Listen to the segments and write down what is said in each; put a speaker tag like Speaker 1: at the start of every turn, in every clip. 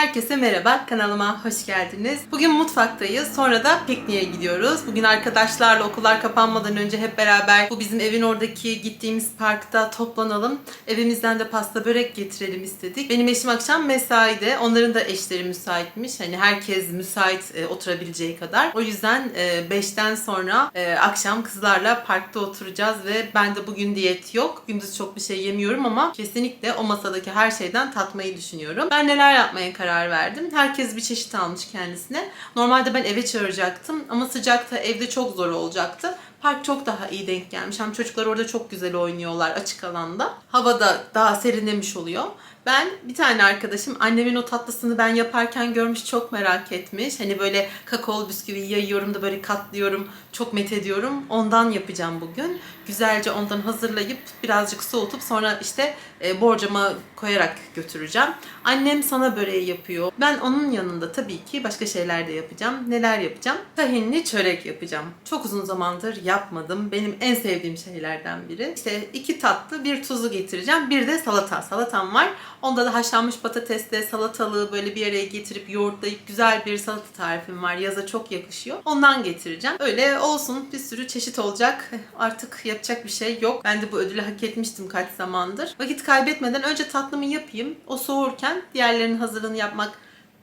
Speaker 1: Herkese merhaba, kanalıma hoş geldiniz. Bugün mutfaktayız, sonra da pikniğe gidiyoruz. Bugün arkadaşlarla okullar kapanmadan önce hep beraber bu bizim evin oradaki gittiğimiz parkta toplanalım. Evimizden de pasta börek getirelim istedik. Benim eşim akşam mesaide, onların da eşleri müsaitmiş. Hani herkes müsait e, oturabileceği kadar. O yüzden 5'ten sonra e, akşam kızlarla parkta oturacağız ve ben de bugün diyet yok. Gündüz çok bir şey yemiyorum ama kesinlikle o masadaki her şeyden tatmayı düşünüyorum. Ben neler yapmaya karar verdim. Herkes bir çeşit almış kendisine. Normalde ben eve çağıracaktım ama sıcakta evde çok zor olacaktı. Park çok daha iyi denk gelmiş. Hem çocuklar orada çok güzel oynuyorlar açık alanda. Hava da daha serinlemiş oluyor. Ben bir tane arkadaşım annemin o tatlısını ben yaparken görmüş çok merak etmiş. Hani böyle kakaolu bisküvi yayıyorum da böyle katlıyorum. Çok met ediyorum. Ondan yapacağım bugün. Güzelce ondan hazırlayıp birazcık soğutup sonra işte e, borcama koyarak götüreceğim. Annem sana böreği yapıyor. Ben onun yanında tabii ki başka şeyler de yapacağım. Neler yapacağım? Tahinli çörek yapacağım. Çok uzun zamandır yapmadım. Benim en sevdiğim şeylerden biri. İşte iki tatlı, bir tuzlu getireceğim. Bir de salata. Salatam var. Onda da haşlanmış patatesle salatalığı böyle bir araya getirip yoğurtlayıp güzel bir salata tarifim var. Yaza çok yakışıyor. Ondan getireceğim. Öyle olsun. Bir sürü çeşit olacak. Artık yapacak bir şey yok. Ben de bu ödülü hak etmiştim kaç zamandır. Vakit kaybetmeden önce tatlımı yapayım. O soğurken diğerlerinin hazırlığını yapmak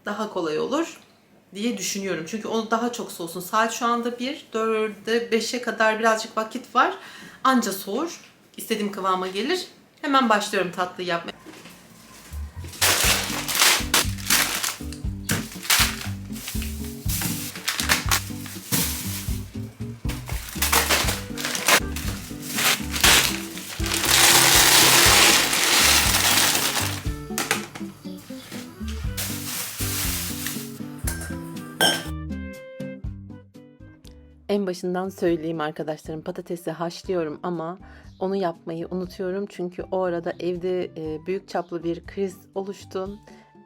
Speaker 1: daha kolay olur diye düşünüyorum. Çünkü onu daha çok soğusun. Saat şu anda 1, 4'e 5'e kadar birazcık vakit var. Anca soğur. İstediğim kıvama gelir. Hemen başlıyorum tatlıyı yapmaya. En başından söyleyeyim arkadaşlarım patatesi haşlıyorum ama onu yapmayı unutuyorum çünkü o arada evde e, büyük çaplı bir kriz oluştu.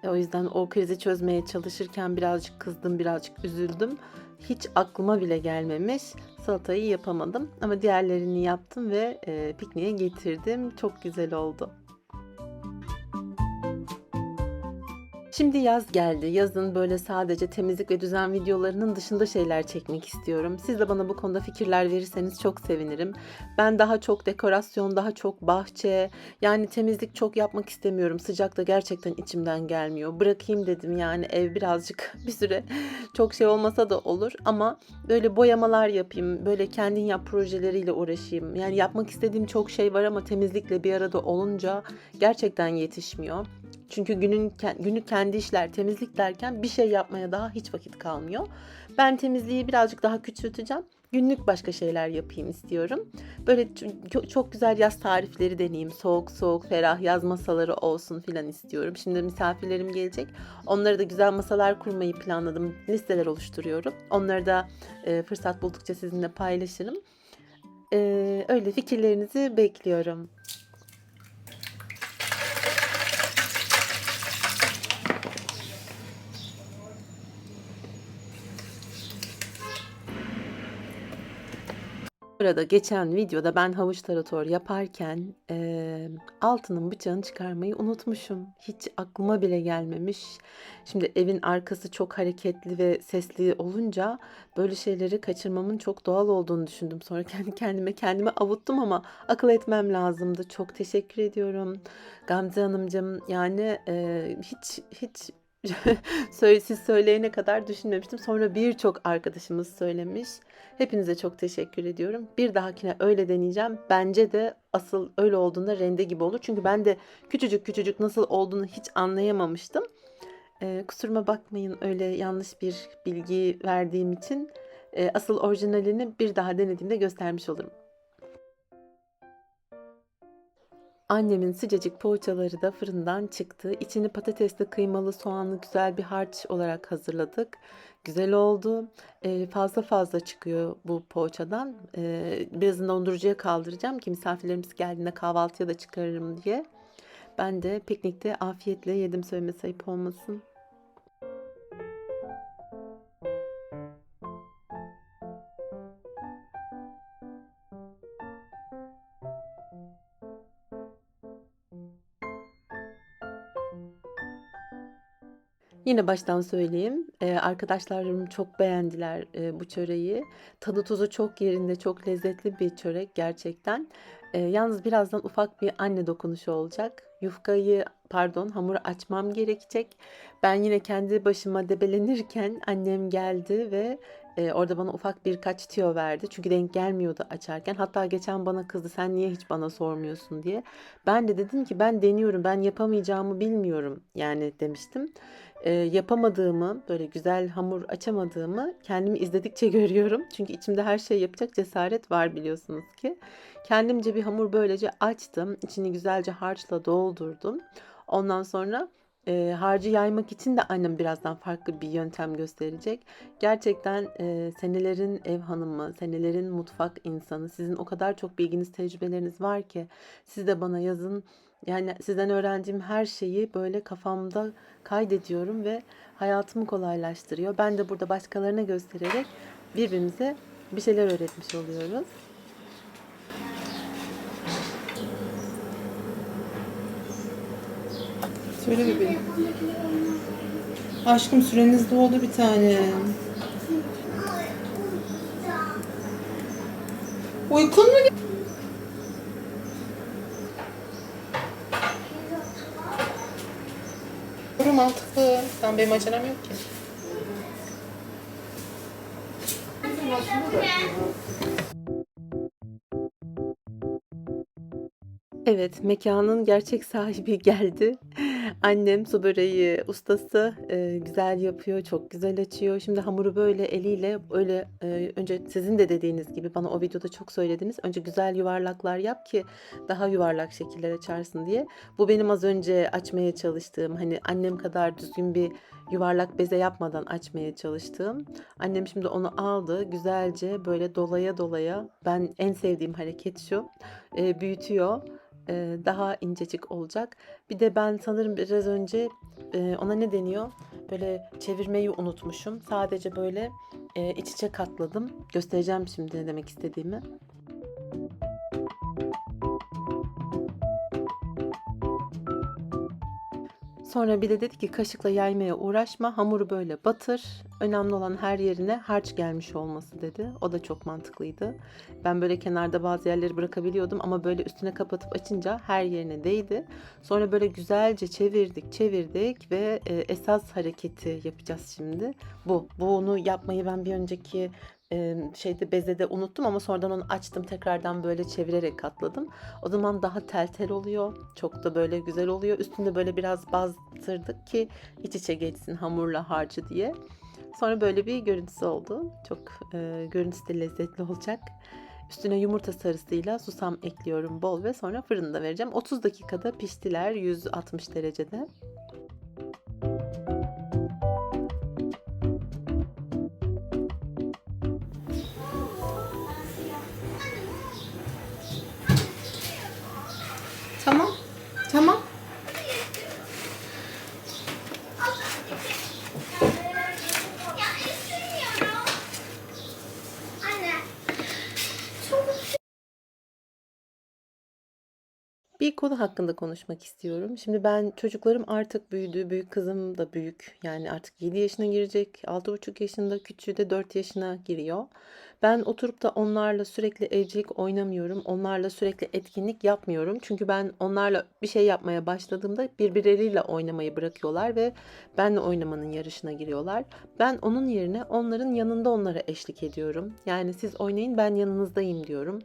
Speaker 1: E, O yüzden o krizi çözmeye çalışırken birazcık kızdım, birazcık üzüldüm. Hiç aklıma bile gelmemiş. Salatayı yapamadım ama diğerlerini yaptım ve e, pikniğe getirdim. Çok güzel oldu. Şimdi yaz geldi. Yazın böyle sadece temizlik ve düzen videolarının dışında şeyler çekmek istiyorum. Siz de bana bu konuda fikirler verirseniz çok sevinirim. Ben daha çok dekorasyon, daha çok bahçe, yani temizlik çok yapmak istemiyorum. Sıcakta gerçekten içimden gelmiyor. Bırakayım dedim yani ev birazcık bir süre çok şey olmasa da olur ama böyle boyamalar yapayım, böyle kendin yap projeleriyle uğraşayım. Yani yapmak istediğim çok şey var ama temizlikle bir arada olunca gerçekten yetişmiyor. Çünkü günün günlük kendi işler, temizlik derken bir şey yapmaya daha hiç vakit kalmıyor. Ben temizliği birazcık daha küçülteceğim. Günlük başka şeyler yapayım istiyorum. Böyle çok güzel yaz tarifleri deneyeyim. Soğuk soğuk, ferah yaz masaları olsun filan istiyorum. Şimdi misafirlerim gelecek. Onlara da güzel masalar kurmayı planladım. Listeler oluşturuyorum. Onları da e, fırsat buldukça sizinle paylaşırım. E, öyle fikirlerinizi bekliyorum. Burada geçen videoda ben havuç tarator yaparken eee, altının bıçağını çıkarmayı unutmuşum. Hiç aklıma bile gelmemiş. Şimdi evin arkası çok hareketli ve sesli olunca böyle şeyleri kaçırmamın çok doğal olduğunu düşündüm. Sonra kendi kendime kendime avuttum ama akıl etmem lazımdı. Çok teşekkür ediyorum Gamze Hanımcığım. Yani eee, hiç hiç siz söyleyene kadar düşünmemiştim. Sonra birçok arkadaşımız söylemiş. Hepinize çok teşekkür ediyorum. Bir dahakine öyle deneyeceğim. Bence de asıl öyle olduğunda rende gibi olur. Çünkü ben de küçücük küçücük nasıl olduğunu hiç anlayamamıştım. Ee, kusuruma bakmayın öyle yanlış bir bilgi verdiğim için. Ee, asıl orijinalini bir daha denediğimde göstermiş olurum. Annemin sıcacık poğaçaları da fırından çıktı. İçini patatesli, kıymalı, soğanlı güzel bir harç olarak hazırladık. Güzel oldu. Ee, fazla fazla çıkıyor bu poğaçadan. Ee, birazını dondurucuya kaldıracağım ki misafirlerimiz geldiğinde kahvaltıya da çıkarırım diye. Ben de piknikte afiyetle yedim söyleme sayıp olmasın. Yine baştan söyleyeyim. Ee, arkadaşlarım çok beğendiler e, bu çöreği. Tadı tuzu çok yerinde, çok lezzetli bir çörek gerçekten. Ee, yalnız birazdan ufak bir anne dokunuşu olacak. Yufkayı, pardon, hamuru açmam gerekecek. Ben yine kendi başıma debelenirken annem geldi ve e, orada bana ufak birkaç tüyo verdi. Çünkü denk gelmiyordu açarken. Hatta geçen bana kızdı sen niye hiç bana sormuyorsun diye. Ben de dedim ki ben deniyorum, ben yapamayacağımı bilmiyorum yani demiştim e, yapamadığımı, böyle güzel hamur açamadığımı kendimi izledikçe görüyorum. Çünkü içimde her şey yapacak cesaret var biliyorsunuz ki. Kendimce bir hamur böylece açtım. İçini güzelce harçla doldurdum. Ondan sonra e, harcı yaymak için de annem birazdan farklı bir yöntem gösterecek. Gerçekten e, senelerin ev hanımı, senelerin mutfak insanı. Sizin o kadar çok bilginiz, tecrübeleriniz var ki siz de bana yazın. Yani sizden öğrendiğim her şeyi böyle kafamda kaydediyorum ve hayatımı kolaylaştırıyor. Ben de burada başkalarına göstererek birbirimize bir şeyler öğretmiş oluyoruz. Söyle bebeğim. Aşkım süreniz doldu bir tane. Uykun mu? Doğru mantıklı. Tam benim acelem yok ki. Evet, mekanın gerçek sahibi geldi. Annem su böreği ustası e, güzel yapıyor, çok güzel açıyor. Şimdi hamuru böyle eliyle öyle e, önce sizin de dediğiniz gibi bana o videoda çok söylediniz. Önce güzel yuvarlaklar yap ki daha yuvarlak şekiller açarsın diye. Bu benim az önce açmaya çalıştığım hani annem kadar düzgün bir yuvarlak beze yapmadan açmaya çalıştığım. Annem şimdi onu aldı güzelce böyle dolaya dolaya ben en sevdiğim hareket şu e, büyütüyor daha incecik olacak. Bir de ben sanırım biraz önce ona ne deniyor? Böyle çevirmeyi unutmuşum. Sadece böyle iç içe katladım. Göstereceğim şimdi ne demek istediğimi. Sonra bir de dedi ki kaşıkla yaymaya uğraşma, hamuru böyle batır. Önemli olan her yerine harç gelmiş olması dedi. O da çok mantıklıydı. Ben böyle kenarda bazı yerleri bırakabiliyordum ama böyle üstüne kapatıp açınca her yerine değdi. Sonra böyle güzelce çevirdik, çevirdik ve e, esas hareketi yapacağız şimdi. Bu. Bunu yapmayı ben bir önceki şeyde bezede unuttum ama sonradan onu açtım tekrardan böyle çevirerek katladım. O zaman daha tel tel oluyor. Çok da böyle güzel oluyor. Üstünde böyle biraz bastırdık ki iç içe geçsin hamurla harcı diye. Sonra böyle bir görüntüsü oldu. Çok e, görüntüsü de lezzetli olacak. Üstüne yumurta sarısıyla susam ekliyorum bol ve sonra fırında vereceğim. 30 dakikada piştiler 160 derecede. Bir konu hakkında konuşmak istiyorum. Şimdi ben çocuklarım artık büyüdü. Büyük kızım da büyük. Yani artık 7 yaşına girecek. 6,5 yaşında. Küçüğü de 4 yaşına giriyor. Ben oturup da onlarla sürekli evcilik oynamıyorum. Onlarla sürekli etkinlik yapmıyorum. Çünkü ben onlarla bir şey yapmaya başladığımda birbirleriyle oynamayı bırakıyorlar ve benle oynamanın yarışına giriyorlar. Ben onun yerine onların yanında onlara eşlik ediyorum. Yani siz oynayın ben yanınızdayım diyorum.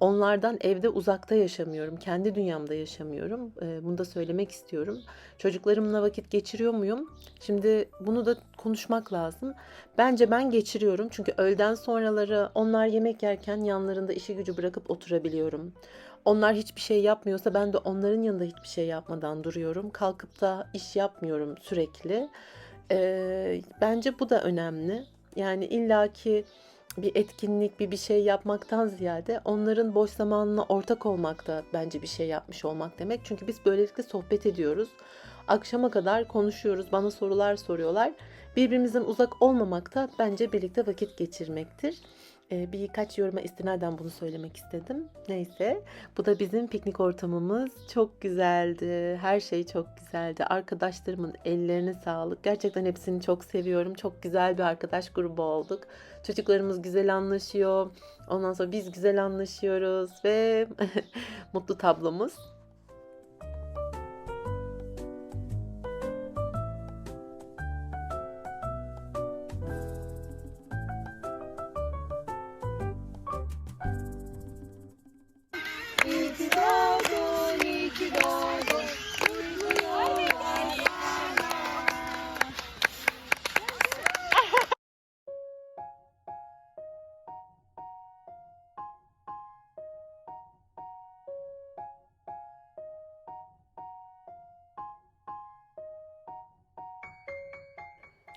Speaker 1: Onlardan evde uzakta yaşamıyorum. Kendi dünyamda yaşamıyorum. Bunu da söylemek istiyorum. Çocuklarımla vakit geçiriyor muyum? Şimdi bunu da konuşmak lazım. Bence ben geçiriyorum. Çünkü öğleden sonraları onlar yemek yerken yanlarında işi gücü bırakıp oturabiliyorum. Onlar hiçbir şey yapmıyorsa ben de onların yanında hiçbir şey yapmadan duruyorum. Kalkıp da iş yapmıyorum sürekli. Bence bu da önemli. Yani illaki bir etkinlik, bir bir şey yapmaktan ziyade onların boş zamanına ortak olmak da bence bir şey yapmış olmak demek. Çünkü biz böylelikle sohbet ediyoruz. Akşama kadar konuşuyoruz, bana sorular soruyorlar. Birbirimizden uzak olmamak da bence birlikte vakit geçirmektir. Ee, birkaç yoruma istinaden bunu söylemek istedim. Neyse. Bu da bizim piknik ortamımız. Çok güzeldi. Her şey çok güzeldi. Arkadaşlarımın ellerine sağlık. Gerçekten hepsini çok seviyorum. Çok güzel bir arkadaş grubu olduk. Çocuklarımız güzel anlaşıyor. Ondan sonra biz güzel anlaşıyoruz ve mutlu tablomuz.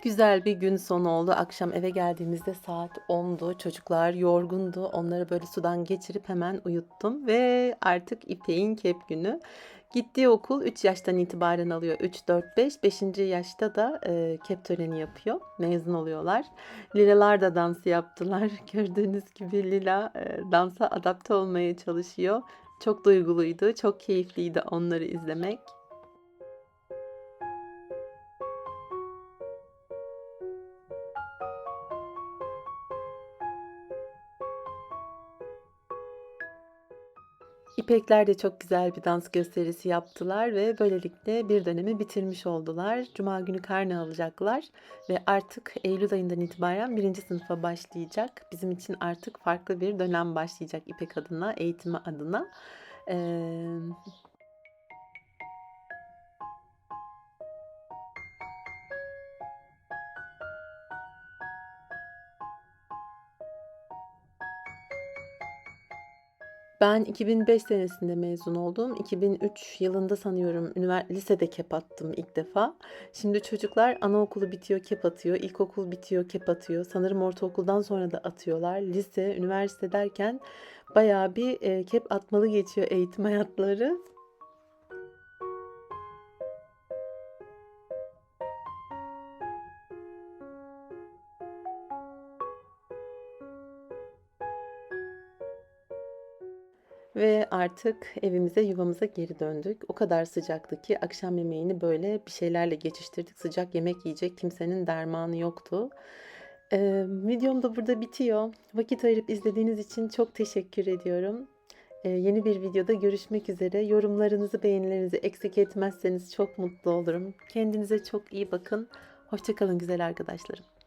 Speaker 1: Güzel bir gün sonu oldu. Akşam eve geldiğimizde saat 10'du. Çocuklar yorgundu. Onları böyle sudan geçirip hemen uyuttum ve artık İpek'in kep günü. Gittiği okul 3 yaştan itibaren alıyor. 3, 4, 5. 5. yaşta da e, kep töreni yapıyor. Mezun oluyorlar. Lilalar da dans yaptılar. Gördüğünüz gibi Lila e, dansa adapte olmaya çalışıyor. Çok duyguluydu. Çok keyifliydi onları izlemek. İpekler de çok güzel bir dans gösterisi yaptılar ve böylelikle bir dönemi bitirmiş oldular. Cuma günü karne alacaklar ve artık Eylül ayından itibaren birinci sınıfa başlayacak. Bizim için artık farklı bir dönem başlayacak İpek adına, eğitimi adına. Ee, Ben 2005 senesinde mezun oldum. 2003 yılında sanıyorum lisede kep attım ilk defa. Şimdi çocuklar anaokulu bitiyor kep atıyor, ilkokul bitiyor kep atıyor. Sanırım ortaokuldan sonra da atıyorlar. Lise, üniversite derken bayağı bir kep atmalı geçiyor eğitim hayatları. Artık evimize, yuvamıza geri döndük. O kadar sıcaktı ki akşam yemeğini böyle bir şeylerle geçiştirdik. Sıcak yemek yiyecek kimsenin dermanı yoktu. Ee, videom da burada bitiyor. Vakit ayırıp izlediğiniz için çok teşekkür ediyorum. Ee, yeni bir videoda görüşmek üzere. Yorumlarınızı, beğenilerinizi eksik etmezseniz çok mutlu olurum. Kendinize çok iyi bakın. Hoşçakalın güzel arkadaşlarım.